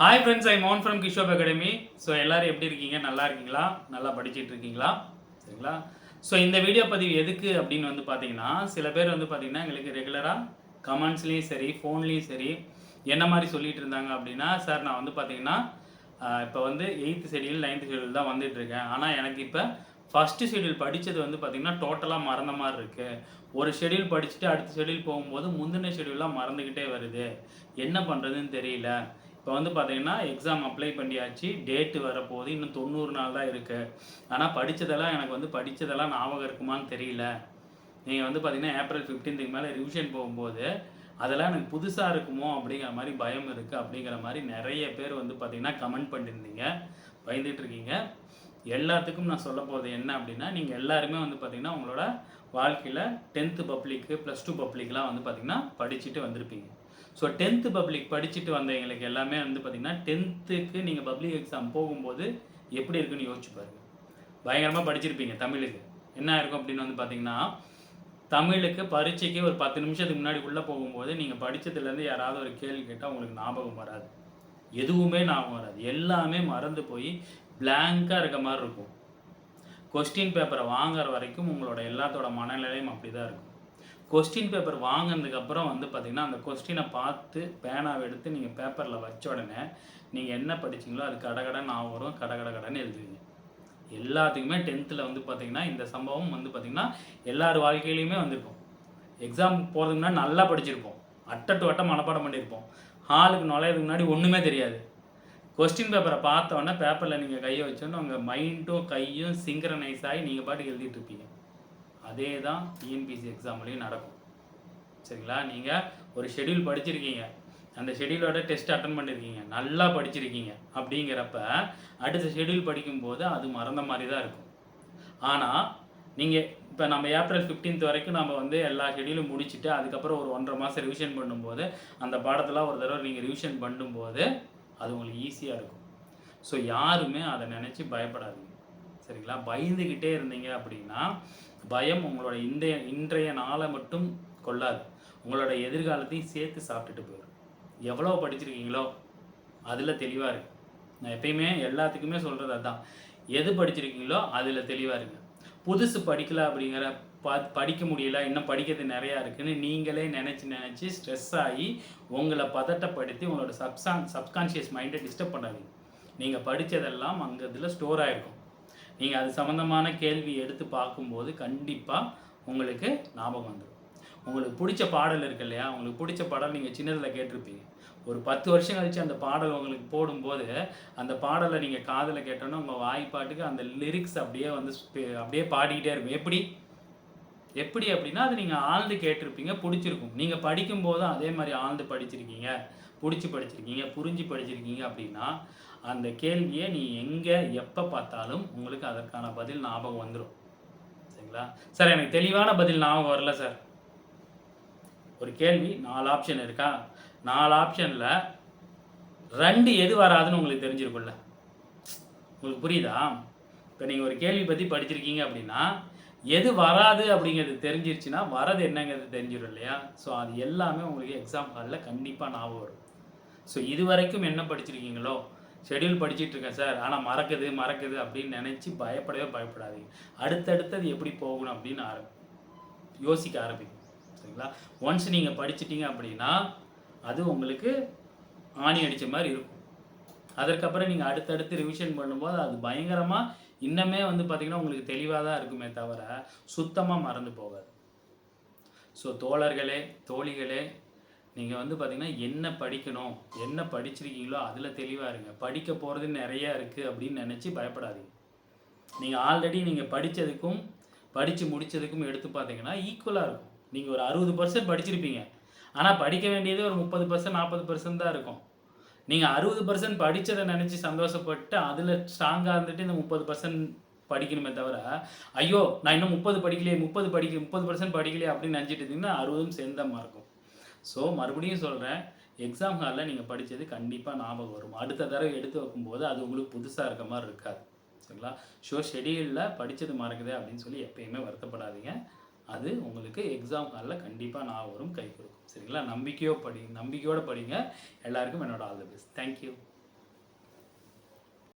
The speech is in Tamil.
ஹாய் ஃப்ரெண்ட்ஸ் ஐ மோன் ஃப்ரம் கிஷோப் அகாடமி ஸோ எல்லோரும் எப்படி இருக்கீங்க? நல்லா இருக்கீங்களா? நல்லா படிச்சிட்டு இருக்கீங்களா? சரிங்களா? ஸோ இந்த வீடியோ பதிவு எதுக்கு அப்படின்னு வந்து பார்த்தீங்கன்னா சில பேர் வந்து பார்த்தீங்கன்னா எங்களுக்கு ரெகுலராக கமெண்ட்ஸ்லேயும் சரி ஃபோன்லேயும் சரி என்ன மாதிரி சொல்லிகிட்டு இருந்தாங்க அப்படின்னா சார் நான் வந்து பார்த்தீங்கன்னா இப்போ வந்து எயித்து ஷெடியூல் நைன்த் ஷெடியூல் தான் வந்துட்டுருக்கேன் ஆனால் எனக்கு இப்போ ஃபஸ்ட்டு ஷெடியூல் படித்தது வந்து பார்த்திங்கன்னா டோட்டலாக மறந்த மாதிரி இருக்குது ஒரு ஷெடியூல் படிச்சுட்டு அடுத்த ஷெடியூல் போகும்போது முந்தின ஷெடியூலாக மறந்துக்கிட்டே வருது. என்ன பண்ணுறதுன்னு தெரியல. இப்போ வந்து பார்த்தீங்கன்னா எக்ஸாம் அப்ளை பண்ணியாச்சு. டேட்டு வரப்போகுது. இன்னும் தொண்ணூறு நாள் தான் இருக்குது ஆனால் படித்ததெல்லாம் எனக்கு வந்து படித்ததெல்லாம் ஞாபகம் இருக்குமான்னு தெரியல. நீங்கள் வந்து பார்த்தீங்கன்னா ஏப்ரல் ஃபிஃப்டீன்த்துக்கு மேலே ரிவிஷன் போகும்போது அதெல்லாம் எனக்கு புதுசாக இருக்குமோ? அப்படிங்கிற மாதிரி பயம் இருக்குது அப்படிங்கிற மாதிரி நிறைய பேர் வந்து பார்த்தீங்கன்னா கமெண்ட் பண்ணியிருந்தீங்க. பயந்துட்டு இருக்கீங்க. எல்லாத்துக்கும் நான் சொல்ல போகிறது என்ன அப்படின்னா நீங்கள் எல்லாருமே வந்து பார்த்தீங்கன்னா உங்களோட வாழ்க்கையில் டென்த்து பப்ளிக்கு ப்ளஸ் டூ பப்ளிக்லாம் வந்து பார்த்திங்கன்னா படிச்சுட்டு வந்திருப்பீங்க. ஸோ டென்த்து பப்ளிக் படிச்சுட்டு வந்தவங்களுக்கு எல்லாமே வந்து பார்த்தீங்கன்னா டென்த்துக்கு நீங்கள் பப்ளிக் எக்ஸாம் போகும்போது எப்படி இருக்குன்னு யோசிச்சு பயங்கரமாக படிச்சிருப்பீங்க தமிழுக்கு. என்ன இருக்கும் அப்படின்னு வந்து பார்த்தீங்கன்னா தமிழுக்கு பரீட்சைக்கு ஒரு பத்து நிமிஷத்துக்கு முன்னாடி உள்ளே போகும்போது நீங்கள் படித்ததுலேருந்து யாராவது ஒரு கேள்வி கேட்டால் உங்களுக்கு ஞாபகம் வராது. எதுவுமே ஞாபகம் வராது. எல்லாமே மறந்து போய் பிளாங்காக இருக்க மாதிரி இருக்கும். கொஸ்டின் பேப்பரை வாங்குற வரைக்கும் உங்களோட எல்லாத்தோட மனநிலையும் அப்படி தான் இருக்கும் கொஸ்டின் பேப்பர் வாங்கினதுக்கப்புறம் வந்து பார்த்திங்கன்னா அந்த கொஸ்டினை பார்த்து பேனாவை எடுத்து நீங்கள் பேப்பரில் வச்ச உடனே நீங்கள் என்ன படிச்சீங்களோ அது கடகடன் நான் வரும் கடகட கடன் எழுதுவீங்க. எல்லாத்துக்குமே டென்த்தில் வந்து பார்த்திங்கன்னா இந்த சம்பவம் வந்து பார்த்திங்கன்னா எல்லார் வாழ்க்கையிலையுமே வந்திருக்கும். எக்ஸாம் போகிறதுக்கு முன்னாடி நல்லா படிச்சிருப்போம். அட்டட்டு டு அட்டை மனப்பாடம் பண்ணியிருப்போம் ஹாலுக்கு நுழையிறதுக்கு முன்னாடி ஒன்றுமே தெரியாது. கொஸ்டின் பேப்பரை பார்த்தோன்னே பேப்பரில் நீங்கள் கையை வச்சோன்னே உங்கள் மைண்டும் கையும் சிங்க்ரனைஸ் ஆகி நீங்கள் பாட்டுக்கு எழுதிட்டு இருப்பீங்க. அதே தான் டிஎன்பிசி எக்ஸாம்லேயும் நடக்கும். சரிங்களா? நீங்கள் ஒரு ஷெட்யூல் படிச்சிருக்கீங்க. அந்த ஷெட்யூலோட டெஸ்ட் அட்டன் பண்ணியிருக்கீங்க நல்லா படிச்சிருக்கீங்க. அப்படிங்கிறப்ப அடுத்த ஷெட்யூல் படிக்கும்போது அது மறந்த மாதிரி தான் இருக்கும். ஆனால் நீங்கள் இப்போ நம்ம ஏப்ரல் 15th வரைக்கும் நம்ம வந்து எல்லா ஷெடியூலும் முடிச்சுட்டு அதுக்கப்புறம் ஒரு ஒன்றரை மாதம் ரிவிஷன் பண்ணும்போது அந்த பாடத்தெல்லாம் ஒரு தடவை நீங்கள் ரிவிஷன் பண்ணும்போது அது உங்களுக்கு ஈஸியாக இருக்கும். ஸோ யாருமே அதை நினச்சி பயப்படாதீங்க. சரிங்களா? பயந்துக்கிட்டே இருந்தீங்க அப்படின்னா பயம் உங்களோட இந்த இன்றைய நாளை மட்டும் கொள்ளாது. உங்களோட எதிர்காலத்தையும் சேர்த்து சாப்பிட்டுட்டு போயிடும் எவ்வளோ படிச்சிருக்கீங்களோ அதில் தெளிவாக இருக்கு நான் எப்பயுமே எல்லாத்துக்குமே சொல்கிறது அதுதான் எது படிச்சிருக்கீங்களோ அதில் தெளிவாக இருங்க. புதுசு படிக்கல அப்படிங்கிற படிக்க முடியல இன்னும் படிக்கிறது நிறையா இருக்குன்னு நீங்களே நினச்சி நினச்சி ஸ்ட்ரெஸ் ஆகி உங்களை பதட்டப்படுத்தி உங்களோட சப்சான் சப்கான்ஷியஸ் மைண்டை டிஸ்டர்ப் பண்ணாதீங்க. நீங்கள் படித்ததெல்லாம் அங்கே இதில் ஸ்டோர் ஆகிருக்கும் நீங்கள் அது சம்மந்தமான கேள்வி எடுத்து பார்க்கும்போது கண்டிப்பாக உங்களுக்கு ஞாபகம் வந்துடும் உங்களுக்கு பிடிச்ச பாடல் இருக்கு இல்லையா? உங்களுக்கு பிடிச்ச பாடல் நீங்கள் சின்னதில் கேட்டிருப்பீங்க. ஒரு பத்து வருஷம் கழிச்சு அந்த பாடல் உங்களுக்கு போடும்போது அந்த பாடலை நீங்கள் காதில் கேட்டோன்னா உங்கள் வாய்ப்பாட்டுக்கு அந்த லிரிக்ஸ் அப்படியே வந்து அப்படியே பாடிக்கிட்டே இருக்கும். எப்படி? எப்படி அப்படின்னா அது நீங்கள் ஆழ்ந்து கேட்டிருப்பீங்க பிடிச்சிருக்கும். நீங்கள் படிக்கும்போதும் அதே மாதிரி ஆழ்ந்து படிச்சிருக்கீங்க பிடிச்சி படிச்சிருக்கீங்க புரிஞ்சு படிச்சிருக்கீங்க அப்படின்னா அந்த கேள்வியை நீ எங்கே எப்போ பார்த்தாலும் உங்களுக்கு அதற்கான பதில் ஞாபகம் வந்துடும் சரிங்களா? சார் எனக்கு தெளிவான பதில் ஞாபகம் வரல சார். ஒரு கேள்வி நாலு ஆப்ஷன் இருக்கா? நாலு ஆப்ஷனில் ரெண்டு எது வராதுன்னு உங்களுக்கு தெரிஞ்சிருக்கும்ல? உங்களுக்கு புரியுதா? இப்போ நீங்கள் ஒரு கேள்வி பற்றி படிச்சிருக்கீங்க அப்படின்னா எது வராது அப்படிங்கிறது தெரிஞ்சிருச்சுன்னா வரது என்னங்கிறது தெரிஞ்சிடும் இல்லையா? ஸோ அது எல்லாமே உங்களுக்கு எக்ஸாம் ஹாலில் கண்டிப்பாக ஞாபகம் வரும். ஸோ இது வரைக்கும் என்ன படிச்சிருக்கீங்களோ? ஷெடியூல் படிச்சிட்டு இருக்கேன் சார் ஆனால் மறக்குது மறக்குது அப்படின்னு நினச்சி பயப்படவே பயப்படாதீங்க. அடுத்தடுத்தது எப்படி போகணும் அப்படின்னு ஆரம்பி யோசிக்க ஆரம்பிக்கும் சரிங்களா? ஒன்ஸ் நீங்கள் படிச்சிட்டிங்க அப்படின்னா அது உங்களுக்கு ஆணி அடித்த மாதிரி இருக்கும். அதற்கப்புறம் நீங்கள் அடுத்தடுத்து ரிவிஷன் பண்ணும்போது அது பயங்கரமாக இன்னமே வந்து பார்த்திங்கன்னா உங்களுக்கு தெளிவாக தான் இருக்குமே தவிர சுத்தமாக மறந்து போகாது. ஸோ தோழர்களே தோழிகளே நீங்கள் வந்து பார்த்திங்கன்னா என்ன படிக்கணும் என்ன படிச்சிருக்கீங்களோ அதில் தெளிவாக இருங்க. படிக்க போகிறது நிறையா இருக்குது அப்படின்னு நினச்சி பயப்படாதீங்க. நீங்கள் ஆல்ரெடி நீங்கள் படித்ததுக்கும் படித்து முடித்ததுக்கும் எடுத்து பார்த்தீங்கன்னா ஈக்குவலாக இருக்கும். நீங்கள் ஒரு அறுபது பர்சன்ட் படிச்சிருப்பீங்க. ஆனால் படிக்க வேண்டியது ஒரு முப்பது பர்சன்ட் நாற்பது பர்சன்ட் தான் இருக்கும். நீங்கள் அறுபது பர்சன்ட் படித்ததை நினச்சி சந்தோஷப்பட்டு அதில் ஸ்ட்ராங்காக இருந்துட்டு இந்த முப்பது பர்சன்ட் படிக்கணுமே தவிர ஐயோ நான் இன்னும் முப்பது படிக்கலையே முப்பது படிக்க முப்பது பர்சன்ட் படிக்கலையே அப்படின்னு நினச்சிட்டு இருந்தீங்கன்னா அறுபதும் சேர்ந்தமாக இருக்கும் ஸோ மறுபடியும் சொல்கிறேன் எக்ஸாம் ஹாலில் நீங்கள் படித்தது கண்டிப்பாக ஞாபகம் வரும். அடுத்த தடவை எடுத்து வைக்கும்போது அது உங்களுக்கு புதுசாக இருக்க மாதிரி இருக்காது. சரிங்களா? ஷோ ஷெடியூலில் படித்தது மறக்குது அப்படின்னு சொல்லி எப்பயுமே வருத்தப்படாதீங்க. அது உங்களுக்கு எக்ஸாம் காலில் கண்டிப்பாக நான் வரும் கை கொடுக்கும். சரிங்களா? நம்பிக்கையோ படி நம்பிக்கையோடு படிங்க. எல்லாருக்கும் என்னோட ஆல் த பெஸ்ட் தேங்க்யூ